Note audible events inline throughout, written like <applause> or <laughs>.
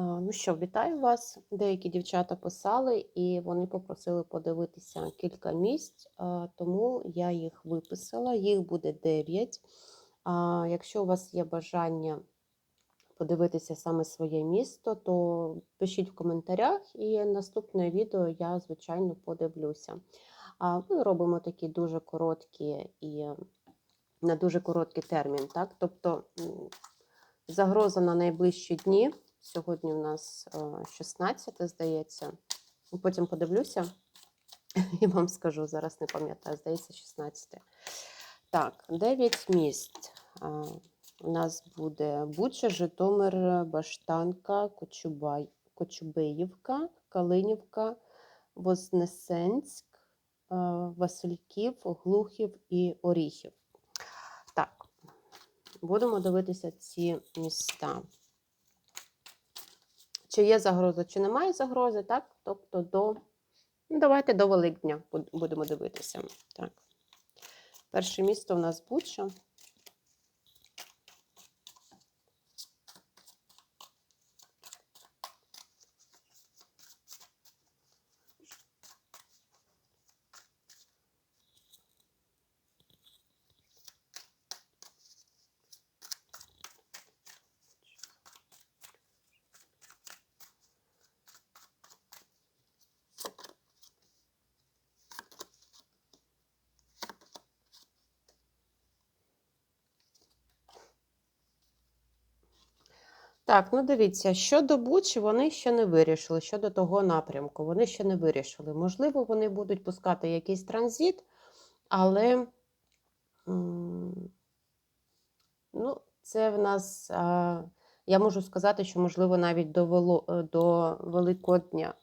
Ну що, вітаю вас. Деякі дівчата писали, і вони попросили подивитися кілька місць, тому я їх виписала. Їх буде 9. А, Якщо у вас є бажання подивитися саме своє місто, то пишіть в коментарях, і наступне відео я, звичайно, подивлюся. Ми робимо такі дуже короткі і на дуже короткий термін. Так? Тобто загроза на найближчі дні. Сьогодні у нас е, 16, здається. Потім подивлюся <laughs> і вам скажу, зараз не пам'ятаю, здається, 16. Так, 9 міст. Е, У нас буде Буча, Житомир, Баштанка, Кочубай, Кочубеївка, Калинівка, Вознесенськ, е, Васильків, Глухів і Оріхів. Так, будемо дивитися ці міста. Чи є загроза, чи немає загрози, так? Тобто до. Ну, давайте до Великдня будемо дивитися. Так. Перше місто у нас Буча. Так, ну дивіться, щодо Бучі, вони ще не вирішили. Щодо того напрямку, вони ще не вирішили. Можливо, вони будуть пускати якийсь транзит, але ну, це в нас, я можу сказати, що, можливо, навіть до, Вело- е, до Великодня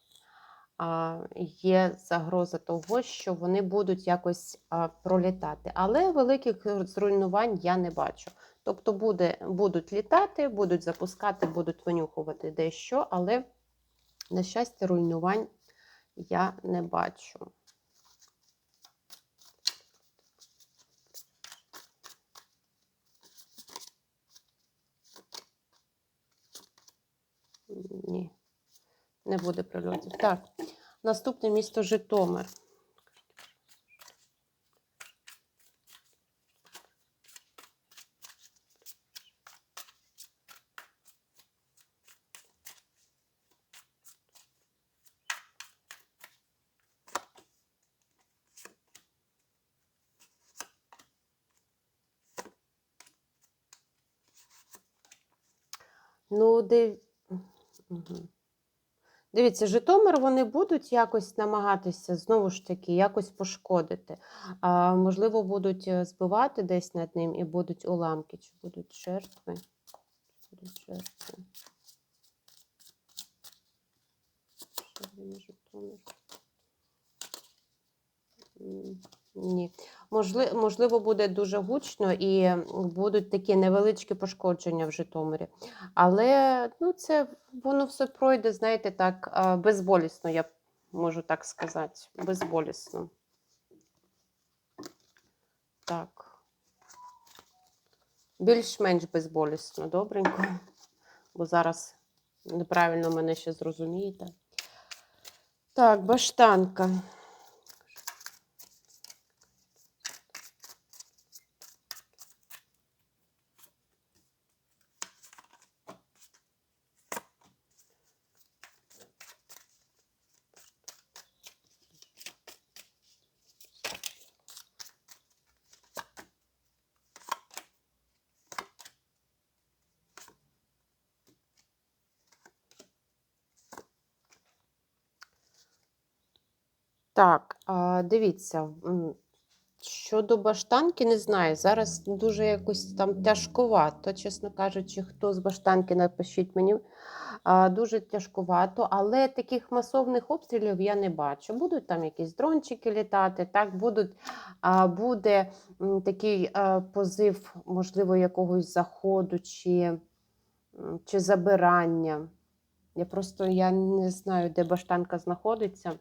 є загроза того, що вони будуть якось пролітати. Але великих зруйнувань я не бачу. Тобто буде, будуть літати, будуть запускати, будуть винюхувати дещо, але, на щастя, руйнувань я не бачу. Ні, не буде прильотів. Так, наступне місто Житомир. Ну, див... Дивіться, Житомир вони будуть якось намагатися, знову ж таки, якось пошкодити. А, можливо, будуть е, збивати десь над ним і будуть уламки, чи будуть жертви. Чи Будуть. Жертви, Житомир. Ні. Можли, можливо, буде дуже гучно і будуть такі невеличкі пошкодження в Житомирі. Але ну, це воно все пройде, знаєте, так, безболісно, я можу так сказати. Безболісно. Так. Більш-менш безболісно, добренько. Бо зараз неправильно мене ще зрозумієте. Так, баштанка. Так, дивіться, щодо баштанки, не знаю. Зараз дуже якось там тяжкувато, чесно кажучи, хто з баштанки, напишіть мені. Дуже тяжкувато, але таких масовних обстрілів я не бачу. Будуть там якісь дрончики літати, так, будуть, буде такий позив, можливо, якогось заходу чи, чи забирання. Я просто я не знаю, де баштанка знаходиться.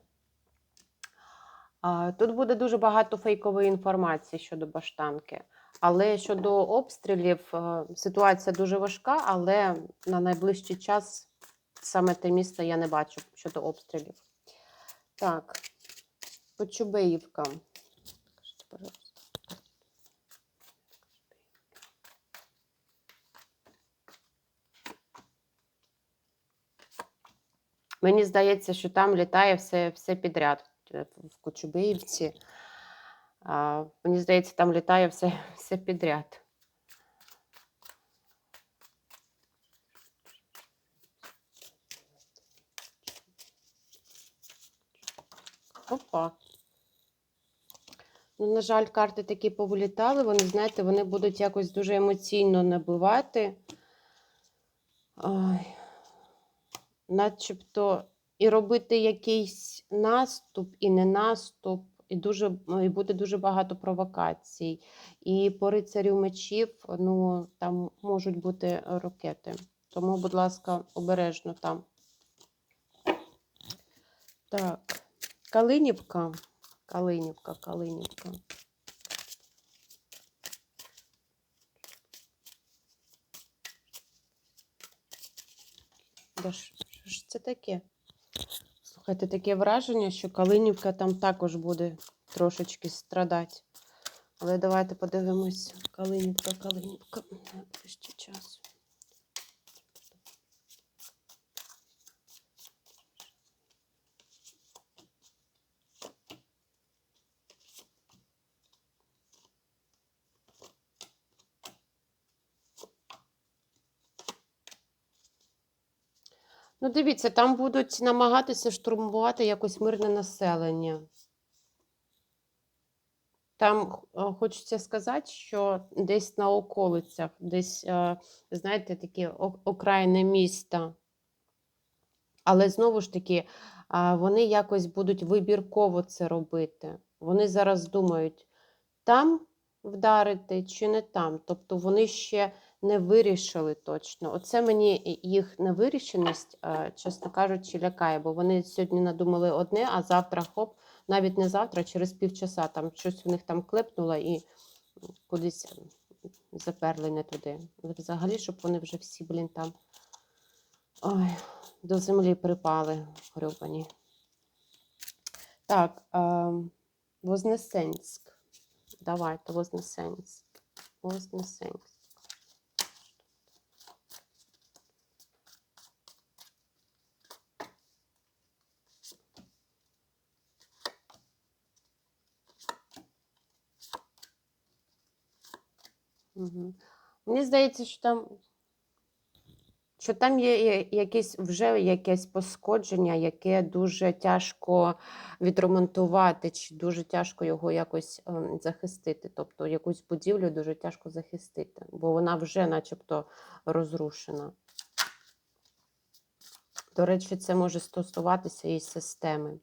Тут буде дуже багато фейкової інформації щодо баштанки. Але щодо обстрілів, е, ситуація дуже важка, але на найближчий час саме те місто я не бачу щодо обстрілів. Так, Почубеївка. Мені здається, що там літає все, все підряд в Кочубеївці. А, мені здається, там літає все, <laughs> все підряд. Опа. Ну, на жаль, карти такі повилітали. Вони, знаєте, вони будуть якось дуже емоційно набивати. Ой. Начебто і робити якийсь наступ, і не наступ, і дуже і буде дуже багато провокацій. І по рицарю мечів, ну там можуть бути ракети. Тому, будь ласка, обережно там. Так, Калинівка. Калинівка, Калинівка. Да що ж це таке? Слухайте, таке враження, що Калинівка там також буде трошечки страдати. Але давайте подивимось. Калинівка, Калинівка. Найближчий час. Ну, дивіться, там будуть намагатися штурмувати якось мирне населення. Там хочеться сказати, що десь на околицях, десь, е, знаєте, такі окраїни міста. Але знову ж таки, вони якось будуть вибірково це робити. Вони зараз думають, там вдарити чи не там. Тобто вони ще не вирішили точно. Оце мені їх невирішеність, а, чесно кажучи, лякає, бо вони сьогодні надумали одне, а завтра хоп, навіть не завтра, а через півчаса там щось у них там клепнуло і кудись заперли не туди. Взагалі, щоб вони вже всі, блін, там. Ой, до землі припали грюбані. Так, е, Вознесенськ. Давайте, Вознесенськ. Вознесенськ. Мені здається, що там що там є є якесь вже якесь пошкодження, яке дуже тяжко відремонтувати, чи дуже тяжко його якось ем, захистити. Тобто якусь будівлю дуже тяжко захистити, бо вона вже начебто розрушена. До речі, це може стосуватися і системи.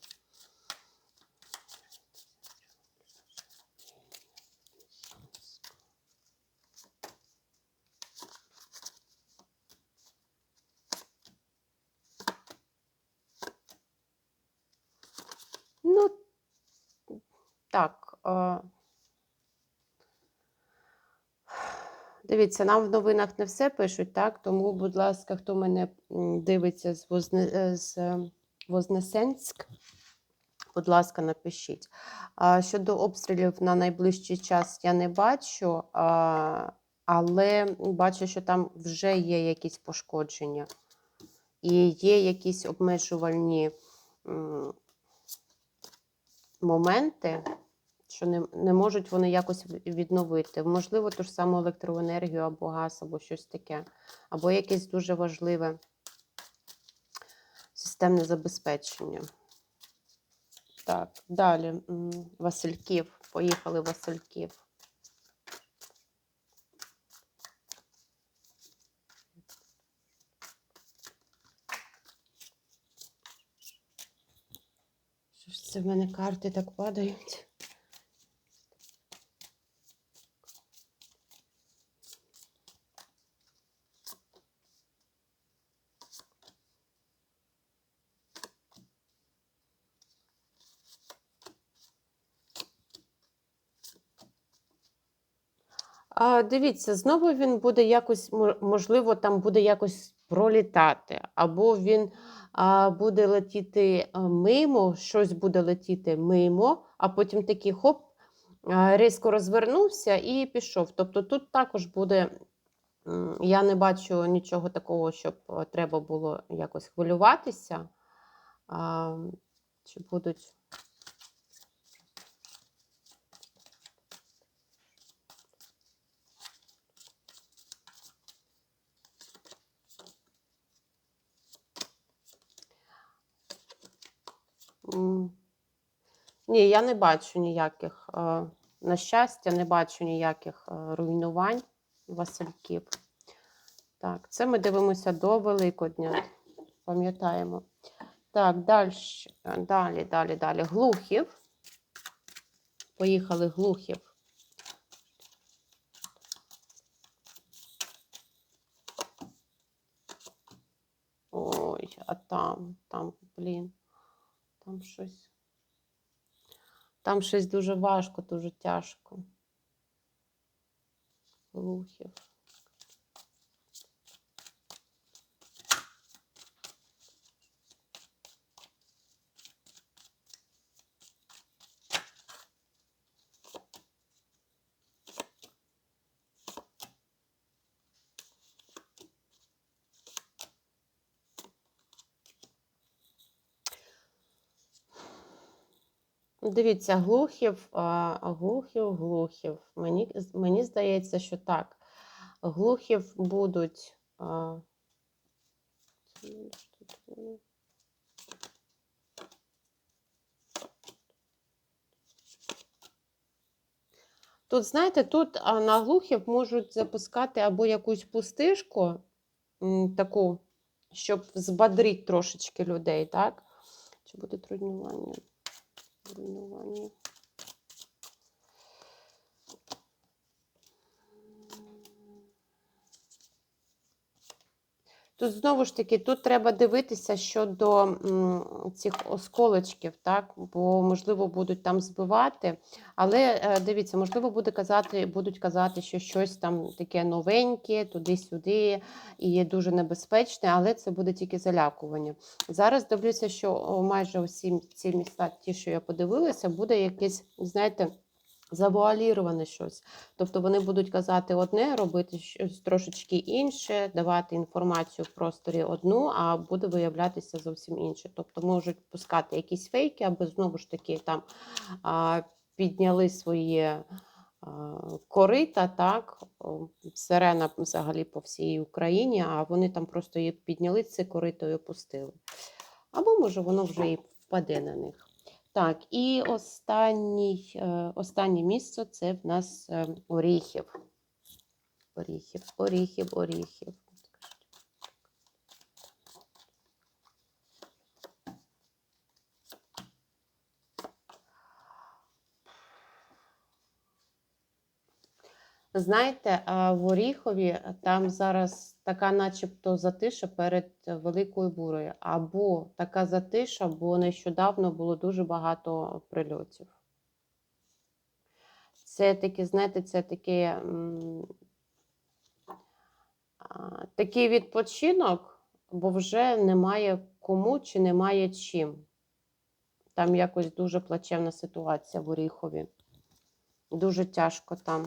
Ну, так. Е... Дивіться, нам в новинах не все пишуть, так? Тому, будь ласка, хто мене дивиться з, Возне... е, з Вознесенськ, будь ласка, напишіть. Щодо обстрілів на найближчий час я не бачу, але бачу, що там вже є якісь пошкодження і є якісь обмежувальні. моменти, що не, не можуть вони якось відновити. Можливо, ту ж саму електроенергію або газ, або щось таке, або якесь дуже важливе системне забезпечення. Так, далі. Васильків. Поїхали Васильків. Що ж це в мене карти так падають? А, дивіться, знову він буде якось, можливо, там буде якось пролітати, або він а, буде летіти мимо, щось буде летіти мимо, а потім такий хоп, різко розвернувся і пішов. Тобто тут також буде. Я не бачу нічого такого, щоб е, треба було якось хвилюватися. Чи будуть М, Ні, я не бачу ніяких, е, на щастя, не бачу ніяких е, руйнувань Васильків. Так, це ми дивимося до Великодня. Пам'ятаємо. Так, далі, далі, далі, далі. Глухів. Поїхали глухів. Ой, а там, там, блін, там щось. Там щось дуже важко, дуже тяжко. Глухів. Дивіться, глухів, глухів, глухів. Мені, мені здається, що так. Глухів будуть. тут. Знаєте, тут на глухів можуть запускати або якусь пустишку, таку, щоб збадрити трошечки людей, так? Чи буде руйнування? Руйнування. Тут знову ж таки, тут треба дивитися щодо м, цих осколочків, так? Бо, можливо, будуть там збивати. Але е, дивіться, можливо, буде казати, будуть казати, що щось там таке новеньке, туди-сюди, і є дуже небезпечне, але це буде тільки залякування. Зараз дивлюся, що майже усі ці міста, ті, що я подивилася, буде якесь, знаєте, завуаліроване щось. Тобто вони будуть казати одне, робити щось трошечки інше, давати інформацію в просторі одну, а буде виявлятися зовсім інше. Тобто можуть пускати якісь фейки, аби знову ж таки там а, підняли свої а, корита, так, сирена взагалі по всій Україні, а вони там просто її підняли це корито і опустили. Або може воно вже і впаде на них. Так, і останній, е, останнє місце це в нас е, Оріхів. Оріхів, Оріхів, Оріхів. Знаєте, в Оріхові там зараз така, начебто, затиша перед великою бурою. Або така затиша, бо нещодавно було дуже багато прильотів. Це таке, знаєте, це таке, такий відпочинок, бо вже немає кому чи немає чим. Там якось дуже плачевна ситуація в Оріхові. Дуже тяжко там.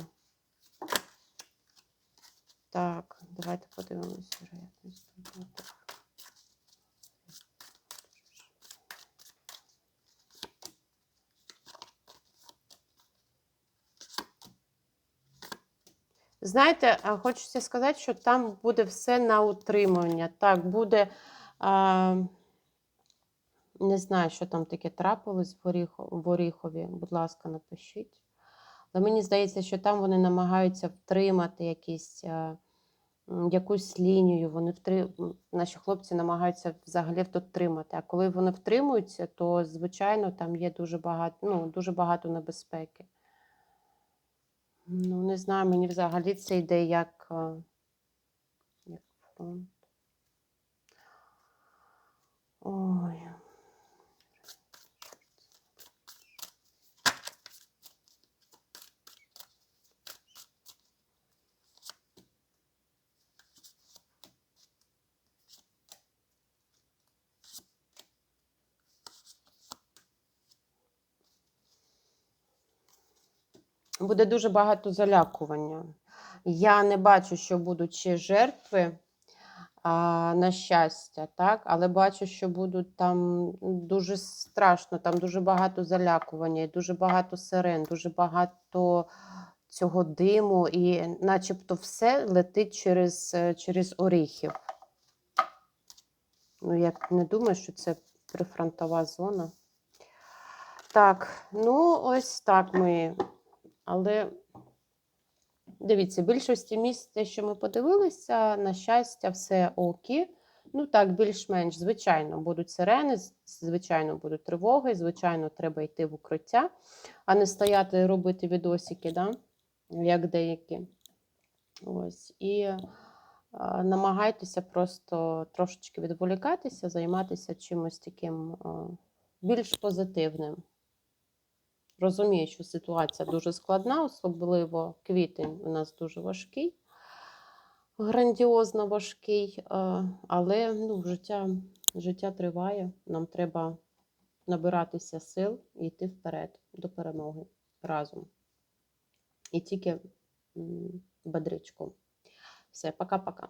Так, давайте подивимось вероятність. Знаєте, хочеться сказати, що там буде все на утримання. Так, буде. А, не знаю, що там таке трапилось в, Оріхо, в Оріхові. Будь ласка, напишіть. Але мені здається, що там вони намагаються втримати якісь, якусь лінію. Вони втри... Наші хлопці намагаються взагалі тут тримати. А коли вони втримуються, то, звичайно, там є дуже багато, ну, дуже багато небезпеки. Ну, не знаю, мені взагалі це йде як, е, як фронт. Ой. Буде дуже багато залякування. Я не бачу, що будуть ще жертви, а, на щастя, так? але бачу, що будуть там дуже страшно, там дуже багато залякування, дуже багато сирен, дуже багато цього диму, і начебто все летить через, е, через оріхів. Ну, я не думаю, що це прифронтова зона. Так, ну ось так ми. Але дивіться, в більшості місць, те, що ми подивилися, на щастя, все окі. Ну так, більш-менш, звичайно, будуть сирени, звичайно, будуть тривоги, звичайно, треба йти в укриття, а не стояти і робити відосики, да? як деякі. Ось. І а, намагайтеся просто трошечки відволікатися, займатися чимось таким а, більш позитивним. Розумію, що ситуація дуже складна, особливо квітень у нас дуже важкий, грандіозно важкий, е, але ну, життя, життя триває. Нам треба набиратися сил і йти вперед до перемоги разом. І тільки м. Все, пока-пока.